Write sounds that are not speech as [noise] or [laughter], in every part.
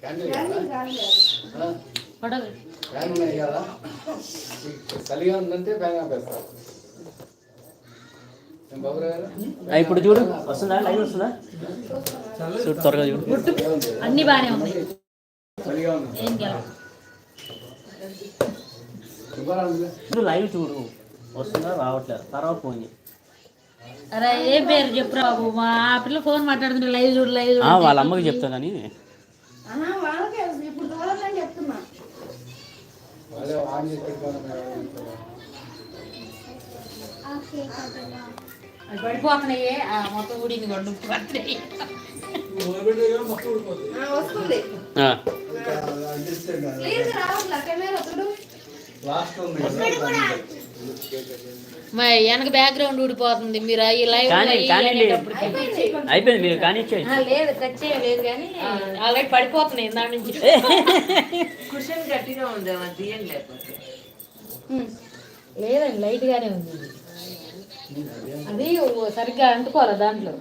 Fan చలిగా ఉందంటే fan ఇప్పుడు చూడు. వస్తుందా? లైవ్ వస్తుందా? చూడు త్వరగా చూడు. అన్ని బాగానే ఉన్నాయి. చూడు లైవ్ చూడు. వస్తుందా? రావట్లేదు తర్వాత ఫోన్ అరే ఏం పేరు చెప్పురా బాబు. మా పిల్ల ఫోన్ మాట్లాడుతుంటే లైవ్ చూడు లైవ్ వాళ్ళ అమ్మకి చెప్తానని వాళ్ళకే ఇప్పుడు చెప్తున్నా. అది పడిపోతున్నాయి. ఆ మొత్తం ఊడింది పడుతున్నాయి. వస్తుంది. మరి వెనక బ్యాక్గ్రౌండ్ ఊడిపోతుంది. మీరు ఈ లైవ్ అయిపోయింది మీరు కానీ లేదు టచ్ చేయలేదు కానీ ఆల్రెడీ పడిపోతున్నాయి దాని నుంచి. కుషన్ గట్టిగా ఉంది అది తీయండి లేకపోతే. లేదండి లైట్ గానే ఉంది. అది సరిగ్గా అంటుకోవాలి దాంట్లో?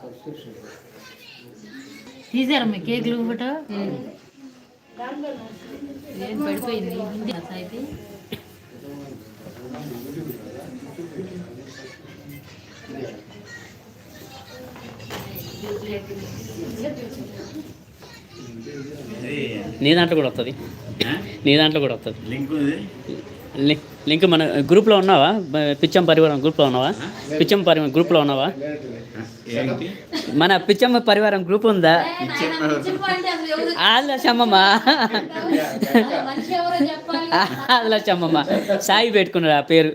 సబ్స్క్రిప్షన్. తీసారమ్మా కేకులు ఫోటో? ఏం పడిపోయింది? హిందీ అయితే. నీ దాంట్లో కూడా వస్తుంది నీ దాంట్లో కూడా వస్తుంది లింక్ లింక్ మన గ్రూప్లో ఉన్నావా? పిచ్చం పరివారం గ్రూప్లో ఉన్నావా? పిచ్చం పరివారం గ్రూప్లో ఉన్నావా? మన పిచ్చమ్మ పరివారం గ్రూప్ ఉందా? ఆదిలా చమ్మమ్మ మనిషి ఎవరో చెప్పాలి? ఆదిలా చమ్మమ్మ. సాయి పెట్టుకున్నాడు ఆ పేరు.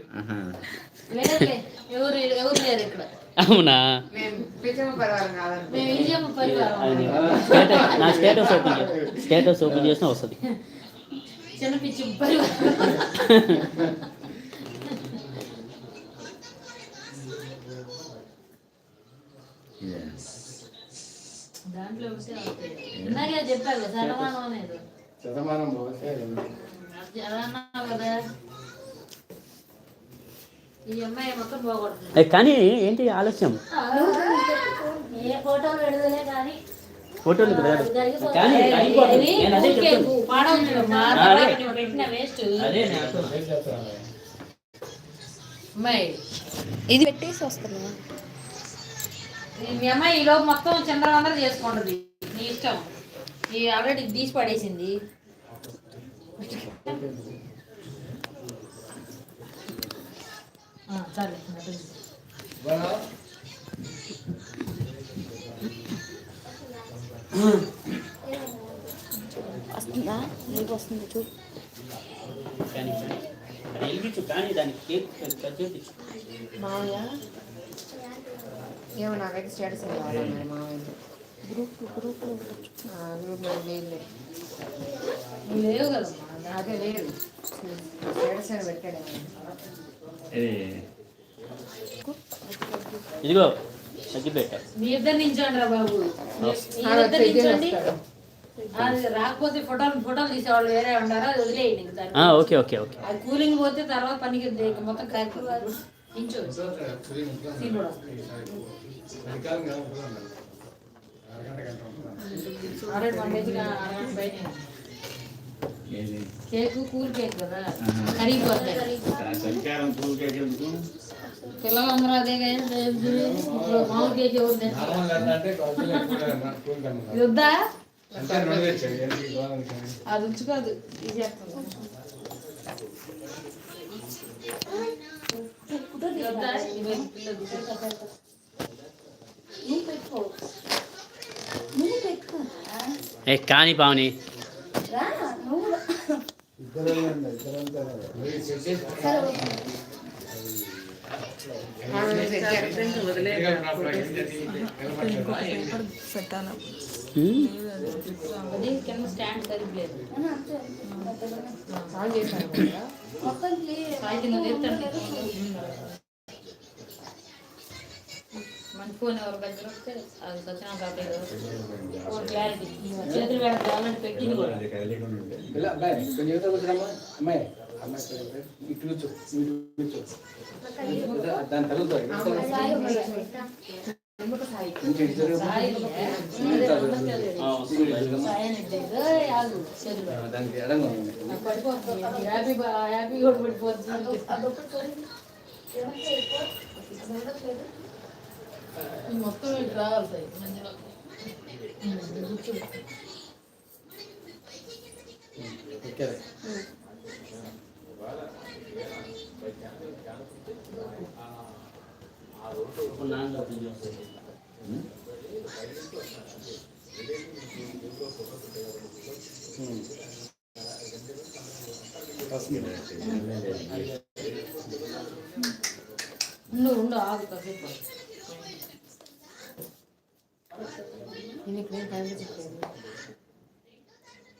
ఎవరు లేరు ఇక్కడ? అవునా? నీ స్టేటస్ నా స్టేటస్ ఓపెన్ స్టేటస్ ఓపెన్ చేసినా వస్తుంది. చిన్న పిచ్చి పరివారం. Yes. దాంట్లో చెప్పారు కదా సరమానం అనేది శతమానం పోతే అది అదన్నావు కదా ఈ అమ్మాయి మొత్తం పోగొడుతుంది ఏ, కానీ ఏంటి ఆలస్యం? ఏ ఫోటోలు కానీ ఇది పెట్టేసి వస్తున్నా. మీ అమ్మాయి ఈ లోపు మొత్తం చంద్రవందర చేసుకుంటది. నీ ఇష్టం. ఈ ఆల్రెడీ తీసి పడేసింది ఆ, సరే నటుంది. బాగా వస్తుందా? నీకు వస్తుంది చేయించు మామయ్య ఏమో నాకైతే స్టేటస్ కావాలి మరి మామయ్య గ్రూప్ గ్రూప్ గ్రూప్ లేదు లేవు కదమ్మా అదే లేదు. స్టేటస్ అని పెట్టాడు ఇది ఇదిగో తగ్గి పెట్టా. మీ ఇద్దరు నించోండి రా బాబు ఇద్దరు నించోండి రాకపోతే ఫోటోలు ఫోటోలు తీసేవాళ్ళు వేరే ఉండారా? అది వదిలేయండి ఓకే ఓకే ఓకే. అది కూలింగ్ పోతే తర్వాత పనికి ఇక మొత్తం కలిపి నించో. అరగంట గంట అరగంట బయట కేక్ కూల్ కేక్ కదా కరిగిపోతాయి ఆ చలికాలం కూల్ కేక్ ఎందుకు పిల్లలందరూ అదే కదా ఇప్పుడు మామూలు కేక్ ఎవరు తింటారు? నార్మల్ గంట అంటే కాఫీలు ఎక్కువ అన్న, కూల్ గంట. ఇది వద్దా అంతే రెండు తెచ్చాడు, ఎందుకు ఈ గోదావరి కానీ. అది ఉంచుకోదు ఇది చేస్తుంది ఇది వద్దా? ఇవి పిల్లలు తింటారు. నువ్వు పెట్టుకో నువ్వు పెట్టుకో ఏ కానీ పావని రా నువ్వు కూడా. ఇద్దరు ఫోన్ ఎవరు దగ్గర వస్తే అది సచిన కాపలేదు ఫోన్ క్లారిటీ చేతులు కూర్చో ఇటు కూర్చో. దాని. ఆ, దానికి ఎడంగా ఉంది. హ్యాపీ హ్యాపీ కూడా పడిపోతుంది అదొకటి చూడు. ఏమంటే ఎక్కువ? చూడట్లేదు. మొత్తం రావాలి. ఉండు ఉండు ఆగు కాసేపు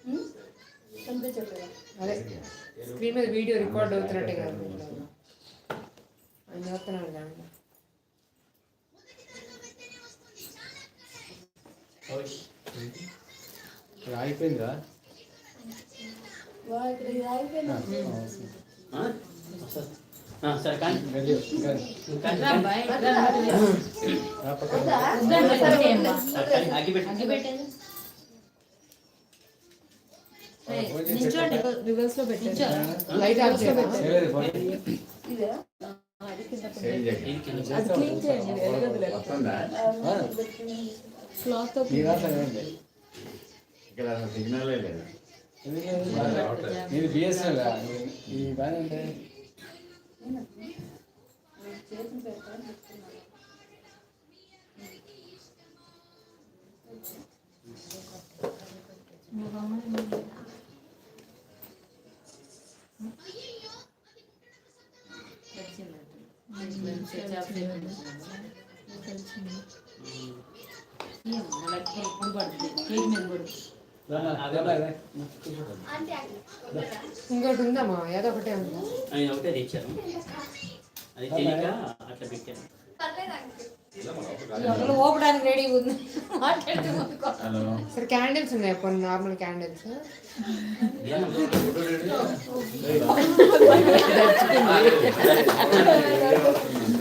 ఉమ్? కనిపించట్లేదా? అదే స్క్రీన్ మీద వీడియో రికార్డ్ అవుతున్నట్టే కాదు ఆయన చూస్తున్నాడు కానీ ఇక్కడ ఆగిపోయిందా? సరే కానీ రివర్స్లో పెట్టారు లైట్ ఆఫ్ ఫోన్. ఇదే? సిగ్నలే లేదు. ఎందుకు? నీది బిఎస్ఎన్ఎల్ ఈ ఉంటే చేతులు పెడతాను చెప్తున్నాను. ఇప్పుడు పడుతుంది కేక్ మీద పడుతుంది ఇంకోటి ఉందమ్మా ఏదో ఒకటే ఉందా. అది ఒకటే తెచ్చాను. అది తెలియక అట్లా పెట్టాను. ఎవరు ఓపడానికి రెడీ ఉంది. సరే క్యాండిల్స్ ఉన్నాయి కొన్ని నార్మల్ క్యాండిల్స్ [laughs]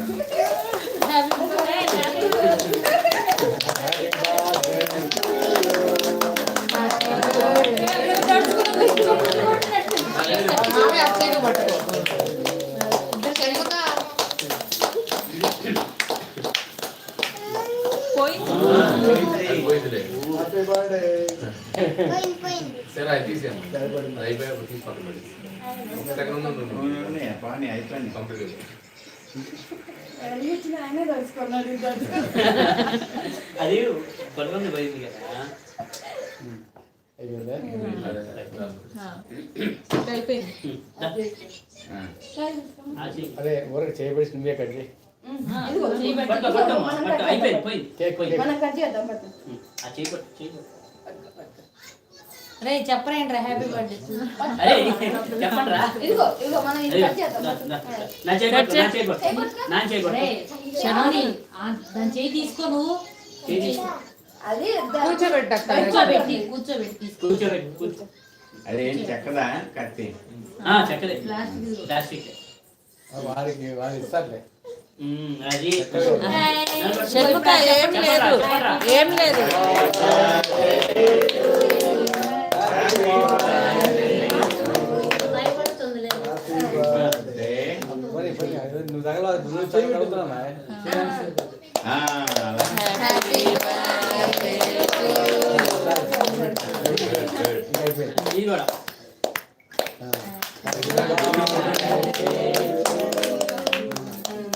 సరే అది తీసాను అది అయిపోయాక తీసి పక్కన పెట్టి సెకండ్ ఉంది ఉంది, ఉంది. ఉన్నాయా? పానీ అయిపోయింది కంప్లీట్ చేసి. ఎన్ని ఇచ్చినా ఆయనే తెలుసుకున్నాడు ఇద్దరు. అది కొంతమంది పోయింది కదా అయిపోయిందా అదే, అదే. అయిపోయింది ఆ. ఆ చెయ్యి. అదే ఊరికి చేయబడి నువ్వే కట్ చేయి ఇదిగో, చెయ్యి పెట్టు. పట్టు, పట్టు అమ్మా, పట్టు. అయిపోయింది పోయింది కేక్ పోయింది. మనం కట్ చేద్దాం పట్టు. ఉమ్, ఆ చేయి పట్టు, చేయి పట్టు. రే చెప్పరేంట్రా హ్యాపీ బర్త్డే అరే చెప్పండి రా ఇదిగో ఇదిగో మనం ఇది కట్ చేద్దాం. నా- చేయి పట్టు, నా చేయి పట్టు. నా చేయి పట్టు. రే శనాని ఆ దాని చేయి తీసుకో నువ్వు. చేయి తీసుకో. అది కూర్చోబెట్టక్క కూర్చోబెట్టి కూర్చోబెట్టి తీసుకో. కూర్చోబెట్టు, కూర్చో. అదేం చెక్కదా? కత్తి. ఆ, చక్కదే ప్లాస్టిక్ ప్లాస్టిక్. వారికి వారు ఇస్తారులే. అది. ఏం లేదు. ఏం లేదు.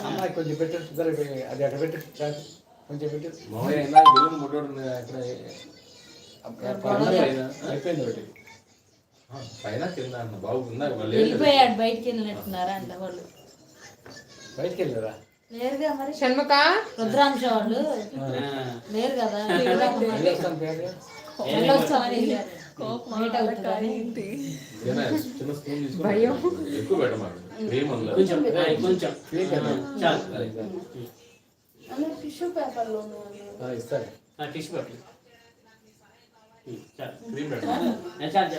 అమ్మాయి కొంచెం పెట్టు అయిపోయింది. అది అక్కడ పెట్టు. కొంచెం పెట్టు. ముట్టోడు అయిపోయింది ఒకటి. పైన అన్న బాబు వెళ్ళిపోయాడు బయటికి వెళ్ళినట్టున్నారా అంట వాళ్ళు. బయటికి వెళ్ళారా లేరుగా మరి. షణ్ముఖ? రుద్రాంశ వాళ్ళు. ఆ, లేరు కదా. వెళ్ళొస్తామని ఎక్కువ కొంచెం కొంచెం. చాలు. టిష్యూ పేపర్లో టిష్యూ చాలు. క్రీమ్ చాలు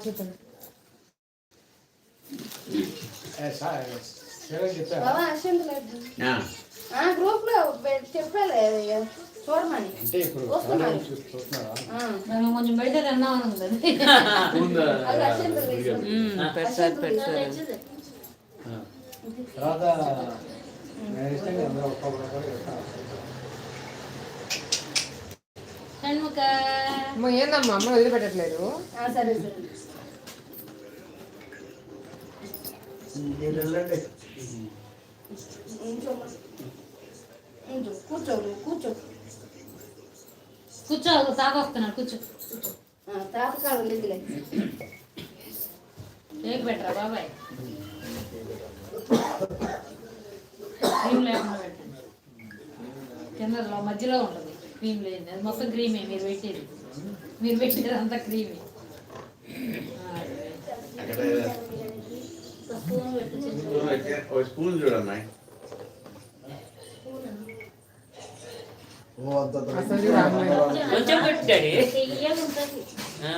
ఒక్కొక్కరు ఇస్తాను. షణ్ముఖ అమ్మ ఏందమ్మా అమ్మ వదిలిపెట్టట్లేదు ఆ, సరే సరే మీరు కూర్చో కూర్చో కూర్చో తాగొస్తున్నాడు కూర్చో ఆ, తాతకాలం లేదులే పెట్టరా బాబాయ్ క్రీమ్ లేకుండా పెట్టండి మధ్యలో ఉంటుంది క్రీమ్ లేదు అది మొత్తం క్రీమే మీరు పెట్టేది మీరు పెట్టేది అంతా క్రీమే అక్కడ స్పూన్ పెట్టే- ఒక స్పూన్ చూడమ్మా ఓ అంత అసలు రామాయణ కొంచెం పెట్టు డాడీ ఆ,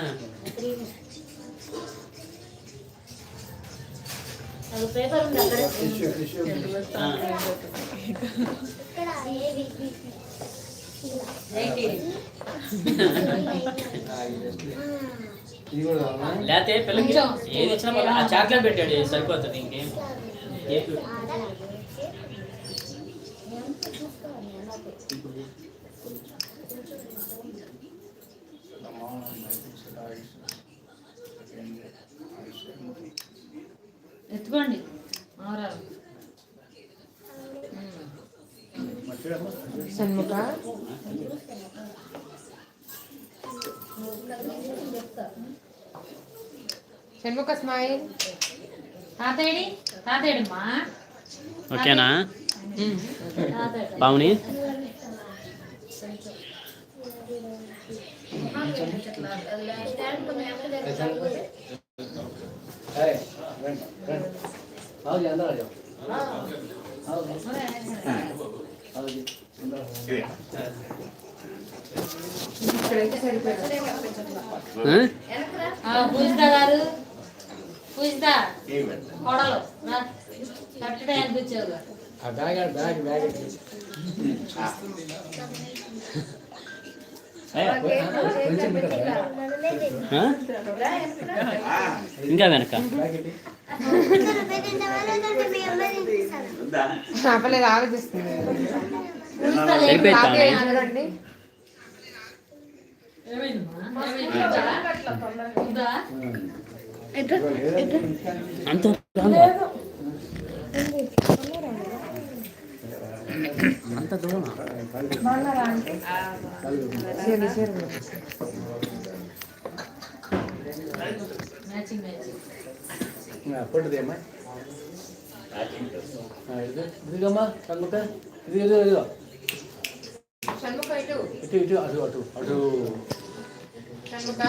టిష్యూ లేకపోతే పిల్లకి ఏది ఇచ్చినా. ఆ చాక్లెట్ పెట్టాడు సరిపోతుంది ఇంకేం? ఎత్తుకోండి ఆవరాలు రాజు. ఆవుజీ, ఆవుజీ, అందరూ. ఇది. ఇక్కడైతే సరిపోయింది పూజిత గారు పూజిత. కొడలు కట్టడే అనిపించావు ఆ బ్యాగ్ బ్యాగ్ బ్యాగ్ ఇంకా వెనక. ఆలోచిస్తుంది. ఏమైంది? అంత రాంగా. అంత దూరం సరే సరే మ్యాచింగ్ మ్యాచింగ్ పొట్టుదేమ్మా ఇది ఇదిగమ్మా కనుక ఇది ఇది ఇదిగో షణ్ముఖ ఇటు ఇటు ఇటు అటు అటు అటు షణ్ముఖ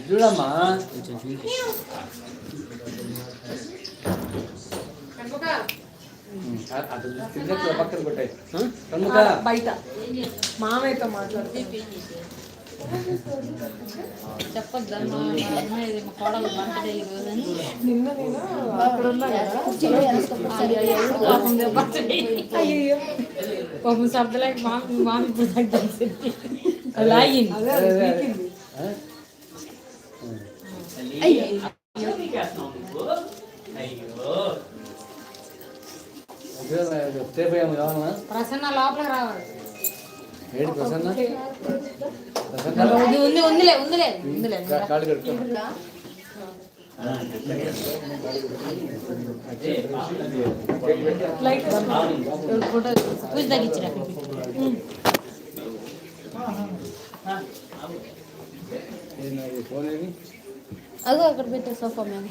చూడమ్మా పక్కన కొట్టాయి. బయట. మామయ్యతో మాట్లాడుతుంది నిన్న నేను అక్కడ ఉన్నా కదా పాపం బర్త్డే అయ్యో పాపం శబ్దలేక మామి మామి నాకు అయ్యో ప్రసన్న లోపలికి రావాలి. ఏంటి ప్రసన్న? ప్రసన్న? ఉంది ఉంది ఉందిలే ఉందిలే ఉందిలే. కాళ్ళు ఫోటో పూజ తగ్గించిన ఫోన్ ఏది? అదో అక్కడ పెట్టే సోఫా మీద.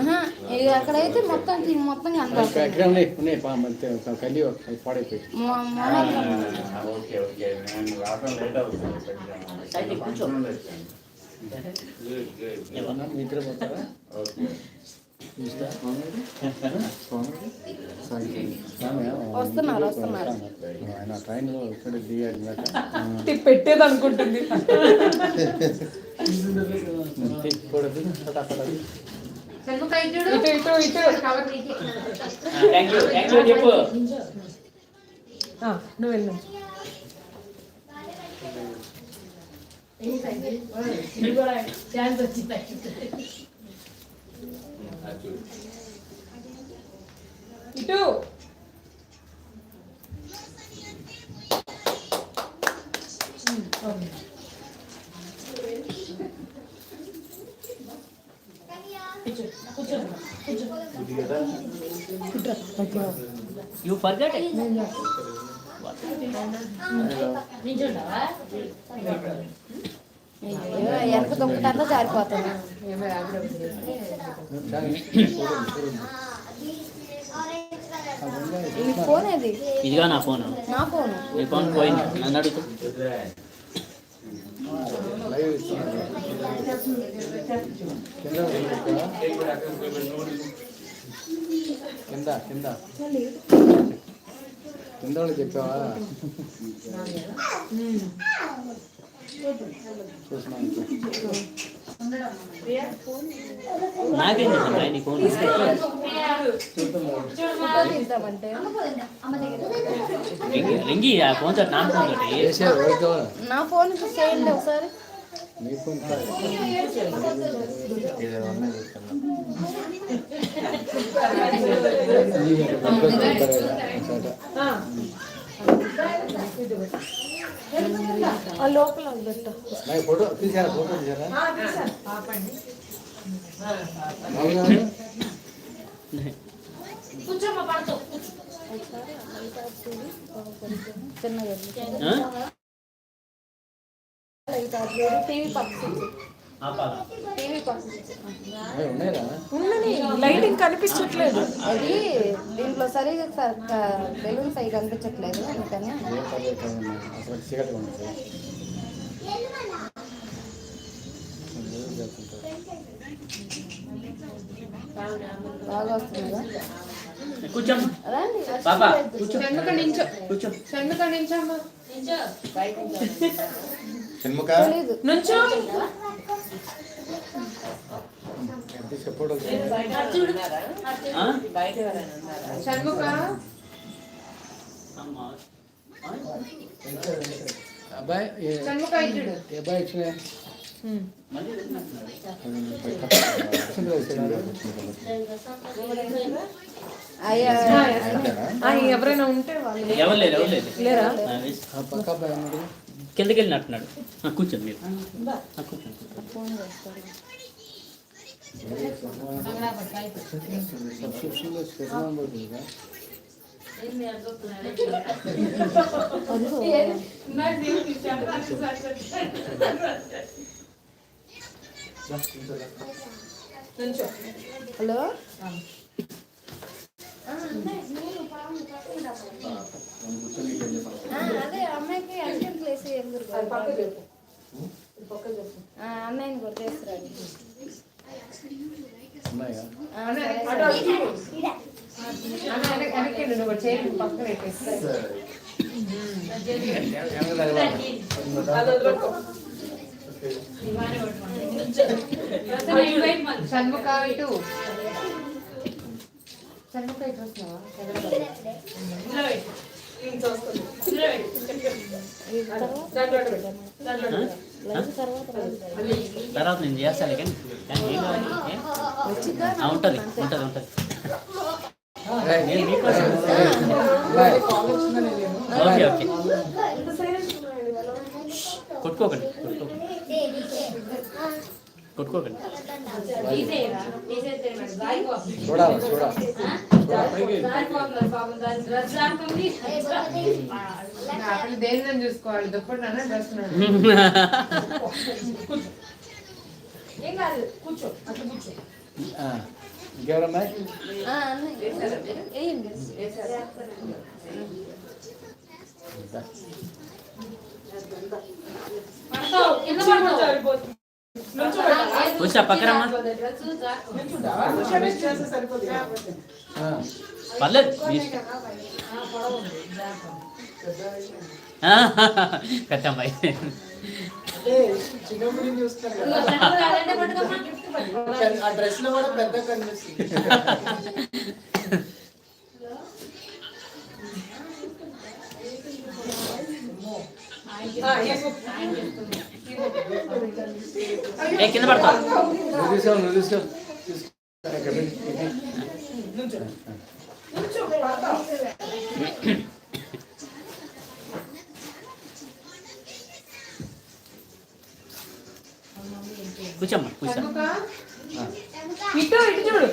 ఆహా, ఇది అక్కడైతే మొత్తం తీ- మొత్తం కనబడుతుంది ఎక్కడ వస్తున్నారు, పెట్టేది అనుకుంటుంది నువ్వు వెళ్ళు. ఛాన్స్ వచ్చింది ఇటు. యూ ఫర్గట్ నించుంటావా? ఆవిడ కానీ ఈ ఫోన్ ఏది? ఇదిగా నా ఫోన్. నా ఫోన్. నీ ఫోన్ పోయింది. నన్ను ఇస్తున్నారు. కింద. కింద. కింద వాళ్ళు చెప్పావా? నాకేం తెలుసు నీ ఫోన్ ఫోటో తీద్దామంటే రింగి రింగి ఆ ఫోన్ తోటి నా ఫోన్ తోటి చేసారు ఎవరికి కావాలా? నా ఫోన్ చేయండి ఒకసారి నీ ఫోన్ కాదు. ఇది ఆ లోపల పెట్టు. ఫోటో తీసారా ఫోటో తీసారా చిన్నగా? టీవీ పక్కన లైటింగ్ కనిపించట్లేదు. అది దీంట్లో సరిగా బెలూన్స్ అవి కనిపించట్లేదు అందుకని. బాగా వస్తుంది రండి పాపా షణ్ముఖ నించో. కూర్చో. షణ్ముఖ నించోమ్మా షణ్ముఖ నుంచో. అబ్బాయి ఇచ్చిన ఎవరైనా ఉంటే వాళ్ళు. ఎవరు లేరు. పక్క అబ్బాయి కిందకి వెళ్ళినట్టున్నాడు ఆ, కూర్చోండి మీరు. ఆ, కూర్చోండి. హలో ఆ, అదే అమ్మాయికి అర్జెంట్ ప్లేస్ ఎందుకు అన్నయ్యని అది వదిలిపెట్టుకో. షణ్ముఖ ఇటు షణ్ముఖ ఇటు వస్తున్నావా? తర్వాత నేను చేస్తాను కానీ కానీ ఏం కావాలి? ఉంటుంది ఉంటుంది ఉంటుంది. Okay okay. కొట్టుకోకండి కొట్టుకోకండి కొట్టుకోకండి తీసేయరా తీసేస్తే మరి జారిపోతుంది చూడాలి చూడాలి జారిపోతున్నారు పాపం దాని డ్రెస్ జారుతుంది అక్కడ దేని చూసుకోవాలి దుప్పటి కూర్చో అట్లా కూర్చో పడతావు కింద పడతావు ఉషా, పక్కరమ్మా పర్లేదు. కట్టమ్మాయి ఆ డ్రెస్లో కూడా పెద్ద కనిపిస్తుంది ఏ కింద పడతావు ఇది. కూర్చోమ్మా కూర్చో. ఇటు ఇటు చూడు.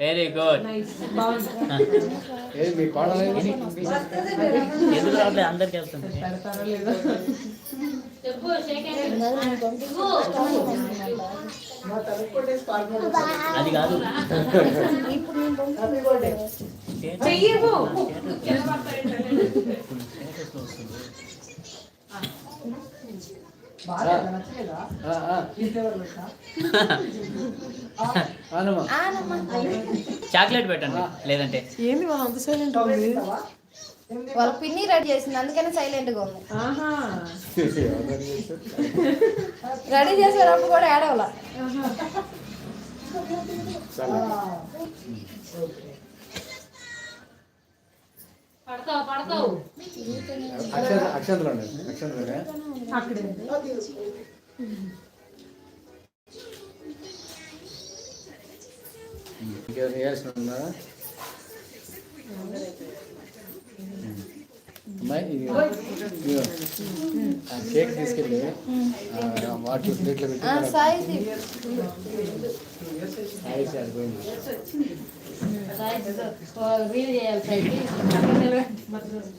Very good? ఎందుకు రావట్లేదు? అందరికి వెళ్తుంది. పెడతారో లేదో చెప్పు [laughs] చాక్లెట్ పెట్టండి లేదంటే. ఏంది మనం అంత సైలెంట్ ఉంది? వాళ్ళ పిన్ని రెడీ చేసింది అందుకని సైలెంట్గా ఉంది? రెడీ చేసేటప్పుడు కూడా ఏడవల పడతావు పడతావు. అక్షంత అక్షంతలు అక్షంతలు అక్కడే కేక్ తీసుకెళ్ళి వాటర్ ప్లేట్లో పెట్టి సరిపోయింది రీల్ చేయాలి సైడ్కి